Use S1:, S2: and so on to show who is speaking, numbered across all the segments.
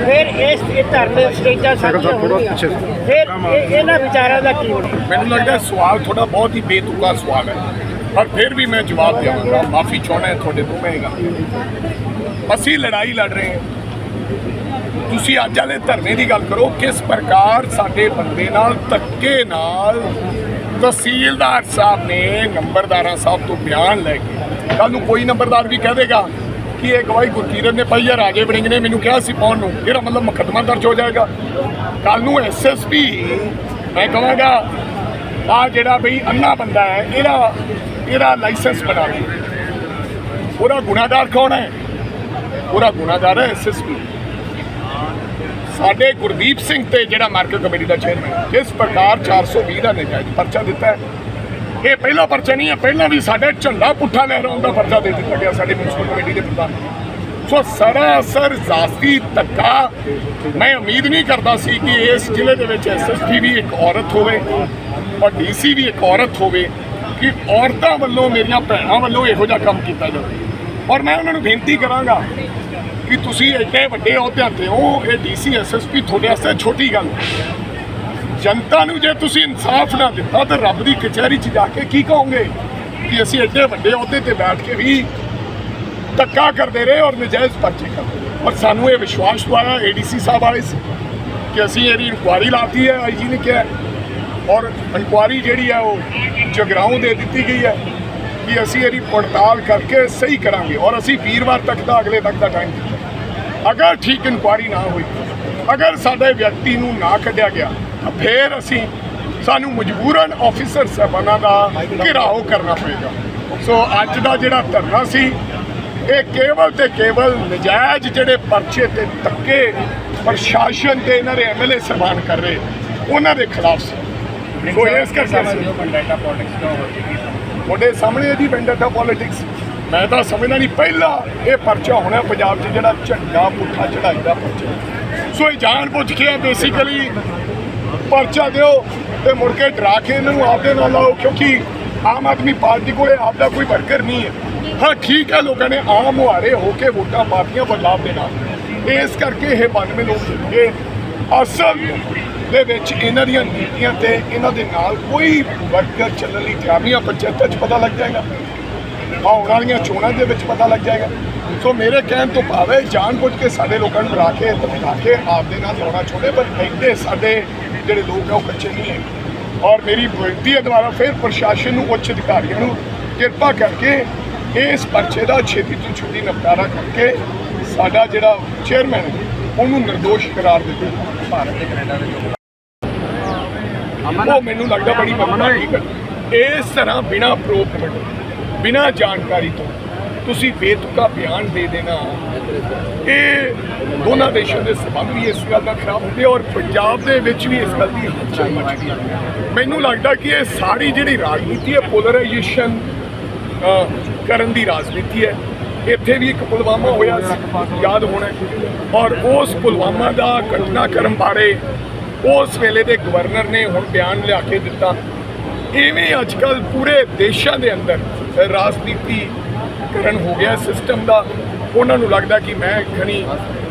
S1: ਫਿਰ ਇਸ ਇਹ ਧਰਨੇ ਸਟੇਜਾਂ ਸਾਡੀਆਂ ਹੋਣਗੀਆਂ। ਫਿਰ ਇਹ- ਇਹਨਾਂ ਵਿਚਾਰਾਂ ਦਾ ਕੀ ਹੋਣਾ?
S2: ਮੈਨੂੰ ਲੱਗਦਾ ਸਵਾਲ ਤੁਹਾਡਾ ਬਹੁਤ ਹੀ ਬੇਤੁਕਾ ਸਵਾਲ ਹੈ। ਪਰ ਫਿਰ ਵੀ ਮੈਂ ਜਵਾਬ ਦੇਵਾਂਗਾ। ਮਾਫੀ ਚਾਹੁੰਦਾ ਹਾਂ ਤੁਹਾਡੇ ਤੋਂ ਮਹਿੰਗਾ ਅਸੀਂ ਲੜਾਈ ਲੜ ਰਹੇ ਹਾਂ। ਤੁਸੀਂ ਅੱਜ ਵਾਲੇ ਧਰਨੇ ਦੀ ਗੱਲ ਕਰੋ ਕਿਸ ਪ੍ਰਕਾਰ ਸਾਡੇ ਬੰਦੇ ਨਾਲ ਧੱਕੇ ਨਾਲ ਤਹਿਸੀਲਦਾਰ ਸਾਹਿਬ ਨੇ ਨੰਬਰਦਾਰਾਂ ਸਾਹਿਬ ਤੋਂ ਬਿਆਨ ਲੈ ਕੇ ਕੱਲ ਨੂੰ ਕੋਈ ਨੰਬਰਦਾਰ ਵੀ ਕਹਿ ਦੇਗਾ ਕਿ ਇਹ ਗਵਾਹੀ ਗੁਰਕੀਰਤ ਨੇ ਪਾਈ ਹੈ ਰਾਜੇ ਵੜਿੰਗ ਨੇ ਮੈਨੂੰ ਕਿਹਾ ਸੀ ਪਾਉਣ ਨੂੰ ਇਹਦਾ ਮਤਲਬ ਮੁਕੱਦਮਾ ਦਰਜ ਹੋ ਜਾਏਗਾ। ਕੱਲ ਨੂੰ ਐਸਐਸਪੀ ਮੈਂ ਕਹਾਂਗਾ ਆ ਜਿਹੜਾ ਬਈ ਅੰਨਾ ਬੰਦਾ ਹੈ, ਇਹਦਾ ਇਹਦਾ ਲਾਇਸੈਂਸ ਬਣਾ ਦੇ। ਉਹਦਾ ਗੁਨਾਹਗਾਰ ਕੌਣ ਹੈ? ਉਹਦਾ ਗੁਨਾਹਗਾਰ ਹੈ ਐਸਐਸਪੀ ਸਾਡੇ ਗੁਰਦੀਪ ਸਿੰਘ ਤੇ ਜਿਹੜਾ ਮਾਰਕੀਟ ਕਮੇਟੀ ਦਾ ਚੇਅਰਮੈਨ ਜਿਸ ਪ੍ਰਕਾਰ 420 ਦਾ ਨਜਾਇਜ਼ ਪਰਚਾ ਦਿੱਤਾ ਹੈ ਇਹ ਪਹਿਲਾ ਪਰਚਾ ਨਹੀਂ ਹੈ, ਪਹਿਲਾਂ ਵੀ ਸਾਡੇ ਝੰਡਾ ਪੁੱਠਾ ਲਹਿਰਾਉਣ ਦਾ ਪਰਚਾ ਦੇ ਦਿੱਤਾ ਗਿਆ ਸਾਡੇ ਮਿਊਨਿਸਪਲ ਕਮੇਟੀ ਦੇ ਪ੍ਰਧਾਨ ਸੋ ਸਰਾਸਰ ਜ਼ਾਤੀ ਧੱਕਾ, ਮੈਂ ਉਮੀਦ ਨਹੀਂ ਕਰਦਾ ਸੀ ਕਿ ਇਸ ਜ਼ਿਲ੍ਹੇ ਦੇ ਵਿੱਚ ਐਸਐਸਪੀ ਵੀ ਇੱਕ ਔਰਤ ਹੋਵੇ ਔਰ ਡੀਸੀ ਵੀ ਇੱਕ ਔਰਤ ਹੋਵੇ ਕਿ ਔਰਤਾਂ ਵੱਲੋਂ ਮੇਰੀਆਂ ਭੈਣਾਂ ਵੱਲੋਂ ਇਹੋ ਜਿਹਾ ਕੰਮ ਕੀਤਾ ਜਾਵੇ। ਔਰ ਮੈਂ ਉਹਨਾਂ ਨੂੰ ਬੇਨਤੀ ਕਰਾਂਗਾ ਕਿ ਤੁਸੀਂ ਐਡੇ ਵੱਡੇ ਅਹੁਦਿਆਂ ਤੇ ਹੋ, ਇਹ ਡੀਸੀ ਐਸਐਸਪੀ ਤੁਹਾਡੇ ਵਾਸਤੇ ਛੋਟੀ ਗੱਲ ਹੈ। ਜਨਤਾ ਨੂੰ ਜੇ ਤੁਸੀਂ ਇਨਸਾਫ ਨਾ ਦਿੱਤਾ ਤਾਂ ਰੱਬ ਦੀ ਕਚਹਿਰੀ 'ਚ ਜਾ ਕੇ ਕੀ ਕਹੋਗੇ? ਕਿ ਅਸੀਂ ਐਡੇ ਵੱਡੇ ਅਹੁਦੇ ਤੇ ਬੈਠ ਕੇ ਵੀ ਧੱਕਾ ਕਰਦੇ ਰਹੇ ਔਰ ਨਜਾਇਜ਼ ਪਰਚੇ ਕਰਦੇ ਰਹੇ। ਔਰ ਸਾਨੂੰ ਇਹ ਵਿਸ਼ਵਾਸ ਦਵਾਇਆ ਏਡੀਸੀ ਸਾਹਿਬ ਵਾਲੇ ਸੀ ਕਿ ਅਸੀਂ ਇਹਦੀ ਇਨਕੁਆਰੀ ਲਾਤੀ ਹੈ ਆਈਜੀ ਨੇ ਕਿਹਾ। ਔਰ ਇਨਕੁਆਰੀ ਜਿਹੜੀ ਹੈ ਉਹ ਜਗਰਾਉਂ ਦੇ ਦਿੱਤੀ ਗਈ ਹੈ ਕਿ ਅਸੀਂ ਇਹਦੀ ਪੜਤਾਲ ਕਰਕੇ ਸਹੀ ਕਰਾਂਗੇ। ਔਰ ਅਸੀਂ ਵੀਰਵਾਰ ਤੱਕ ਦਾ ਅਗਲੇ ਤੱਕ ਦਾ ਟਾਈਮ ਦਿੱਤਾ। ਅਗਰ ਠੀਕ ਇਨਕੁਆਰੀ ਨਾ ਹੋਈ ਅਗਰ ਸਾਡੇ ਵਿਅਕਤੀ ਨੂੰ ਨਾ ਕੱਢਿਆ ਗਿਆ ਤਾਂ ਫਿਰ ਅਸੀਂ ਸਾਨੂੰ ਮਜਬੂਰਨ ਆਫੀਸਰ ਸਾਹਿਬਾਨਾਂ ਦਾ ਘਿਰਾਓ ਕਰਨਾ ਪਏਗਾ। ਸੋ ਅੱਜ ਦਾ ਜਿਹੜਾ ਧਰਨਾ ਸੀ ਇਹ ਕੇਵਲ ਤੇ ਕੇਵਲ ਨਜਾਇਜ਼ ਜਿਹੜੇ ਪਰਚੇ ਤੇ ਧੱਕੇ ਪ੍ਰਸ਼ਾਸਨ ਤੇ ਇਹਨਾਂ ਦੇ ਐਮਐਲਏ ਸਰਬਾਨ ਕਰ ਰਹੇ ਉਹਨਾਂ ਦੇ ਖਿਲਾਫ ਸੀ। ਸੋ ਇਸ ਕਰਕੇ ਅਸੀਂ- ਤੁਹਾਡੇ ਸਾਹਮਣੇ ਹੈ ਜੀ ਵੈਂਡਾਟਾ ਪੋਲਿਟਿਕਸ ਮੈਂ ਤਾਂ ਸਮਝਦਾ ਨਹੀਂ ਪਹਿਲਾ ਇਹ ਪਰਚਾ ਹੋਣਾ ਪੰਜਾਬ 'ਚ ਜਿਹੜਾ ਝੰਡਾ ਪੁੱਠਾ ਚੜਾਈ ਦਾ ਪਰਚਾ। ਸੋ ਇਹ ਜਾਣ ਬੁੱਝ ਕੇ ਬੇਸਿਕਲੀ ਪਰਚਾ ਦਿਓ ਤੇ ਮੁੜ ਕੇ ਡਰਾ ਕੇ ਇਹਨਾਂ ਨੂੰ ਆਪਦੇ ਨਾਲ ਲਾਓ, ਕਿਉਂਕਿ ਆਮ ਆਦਮੀ ਪਾਰਟੀ ਕੋਲੇ ਆਪਦਾ ਕੋਈ ਵਰਕਰ ਨਹੀਂ ਹੈ। ਹਾਂ, ਠੀਕ ਹੈ, ਲੋਕਾਂ ਨੇ ਆਮ ਮੁਹਾਰੇ ਹੋ ਕੇ ਵੋਟਾਂ ਪਾਰਟੀਆਂ ਪਰ ਦੇ ਨਾਲ। ਇਸ ਕਰਕੇ ਇਹ 92 ਲੋਕ ਜਿੱਤੇ ਅਸਲ ਦੇ ਵਿੱਚ ਇਹਨਾਂ ਦੀਆਂ ਨੀਤੀਆਂ ਤੇ ਇਹਨਾਂ ਦੇ ਨਾਲ ਕੋਈ ਵਰਕਰ ਚੱਲਣ ਲਈ ਤਿਆਰ ਨਹੀਂ ਆ ਪੰਚਾਇਤਾਂ 'ਚ ਪਤਾ ਲੱਗ ਜਾਏਗਾ। ਆਉਣ ਵਾਲੀਆਂ ਚੋਣਾਂ ਦੇ ਵਿੱਚ ਪਤਾ ਲੱਗ ਜਾਏਗਾ। ਸੋ ਮੇਰੇ ਕਹਿਣ ਤੋਂ ਭਾਵੇਂ ਜਾਣ ਬੁੱਝ ਕੇ ਸਾਡੇ ਲੋਕਾਂ ਨੂੰ ਬੁਲਾ ਕੇ ਧਮਕਾ ਕੇ ਆਪਦੇ ਨਾਲ ਲਾਉਣਾ ਚਾਹੁੰਦੇ ਪਰ ਐਡੇ ਸਾਡੇ ਜਿਹੜੇ ਲੋਕ ਆ ਉਹ ਕੱਚੇ ਨਹੀਂ ਹੈ ਔਰ ਮੇਰੀ ਬੇਨਤੀ ਹੈ ਦੁਆਰਾ ਫਿਰ ਪ੍ਰਸ਼ਾਸਨ ਨੂੰ ਉੱਚ ਅਧਿਕਾਰੀਆਂ ਨੂੰ ਕਿਰਪਾ ਕਰਕੇ ਇਸ ਪਰਚੇ ਦਾ ਛੇਤੀ ਤੋਂ ਛੇਤੀ ਨਿਪਟਾਰਾ ਕਰਕੇ ਸਾਡਾ ਜਿਹੜਾ ਚੇਅਰਮੈਨ ਹੈ ਉਹਨੂੰ ਨਿਰਦੋਸ਼ ਕਰਾਰ ਦਿੱਤਾ। ਭਾਰਤ ਦੇ ਕੈਨੇਡਾ ਦੇ ਉਹ ਮੈਨੂੰ ਲੱਗਦਾ ਬੜੀ ਮੰਨਣੀ ਗੱਲ ਇਸ ਤਰ੍ਹਾਂ ਬਿਨਾ ਪ੍ਰੂਫ ਬਿਨਾਂ ਜਾਣਕਾਰੀ ਤੋਂ ਤੁਸੀਂ ਬੇਤੁਕਾ ਬਿਆਨ ਦੇ ਦੇਣਾ। ਇਹ ਦੋਨਾਂ ਦੇਸ਼ਾਂ ਦੇ ਸਬੰਧ ਵੀ ਇਸ ਗੱਲ ਦਾ ਖਰਾਬ ਹੁੰਦੇ ਔਰ ਪੰਜਾਬ ਦੇ ਵਿੱਚ ਵੀ ਇਸ ਗੱਲ ਦੀ ਹਲਚਲ ਮਚਦੀ ਹੈ। ਮੈਨੂੰ ਲੱਗਦਾ ਕਿ ਇਹ ਸਾਰੀ ਜਿਹੜੀ ਰਾਜਨੀਤੀ ਹੈ ਪੋਲਰਾਈਜੇਸ਼ਨ ਕਰਨ ਦੀ ਰਾਜਨੀਤੀ ਹੈ। ਇੱਥੇ ਵੀ ਇੱਕ ਪੁਲਵਾਮਾ ਹੋਇਆ ਸੀ, ਯਾਦ ਹੋਣਾ ਔਰ ਉਸ ਪੁਲਵਾਮਾ ਦਾ ਘਟਨਾਕ੍ਰਮ ਬਾਰੇ ਉਸ ਵੇਲੇ ਦੇ ਗਵਰਨਰ ਨੇ ਹੁਣ ਬਿਆਨ ਲਿਆ ਕੇ ਦਿੱਤਾ। ਇਵੇਂ ਅੱਜ ਕੱਲ ਪੂਰੇ ਦੇਸ਼ਾਂ ਦੇ ਅੰਦਰ ਰਾਜਨੀਤੀ ਕਰਨ ਹੋ ਗਿਆ ਸਿਸਟਮ ਦਾ। ਉਹਨਾਂ ਨੂੰ ਲੱਗਦਾ ਕਿ ਮੈਂ ਖਣੀ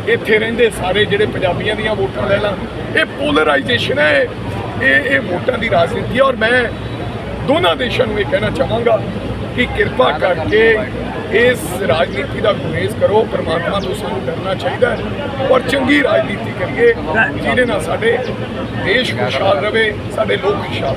S2: ਇੱਥੇ ਰਹਿੰਦੇ ਸਾਰੇ ਜਿਹੜੇ ਪੰਜਾਬੀਆਂ ਦੀਆਂ ਵੋਟਾਂ ਲੈ ਲਾਂ। ਇਹ ਪੋਲਰਾਈਜੇਸ਼ਨ ਹੈ। ਇਹ ਇਹ ਵੋਟਾਂ ਦੀ ਰਾਜਨੀਤੀ ਹੈ। ਔਰ ਮੈਂ ਦੋਨਾਂ ਦੇਸ਼ਾਂ ਨੂੰ ਇਹ ਕਹਿਣਾ ਚਾਹਾਂਗਾ ਕਿ ਕਿਰਪਾ ਕਰਕੇ ਇਸ ਰਾਜਨੀਤੀ ਦਾ ਗੁਰੇਜ਼ ਕਰੋ। ਪਰਮਾਤਮਾ ਨੂੰ ਸਾਨੂੰ ਡਰਨਾ ਚਾਹੀਦਾ ਹੈ। ਔਰ ਚੰਗੀ ਰਾਜਨੀਤੀ ਕਰੀਏ। ਜਿਹਦੇ ਨਾਲ ਸਾਡੇ ਦੇਸ਼ ਖੁਸ਼ਹਾਲ ਰਵੇ ਸਾਡੇ ਲੋਕ ਖੁਸ਼ਹਾਲ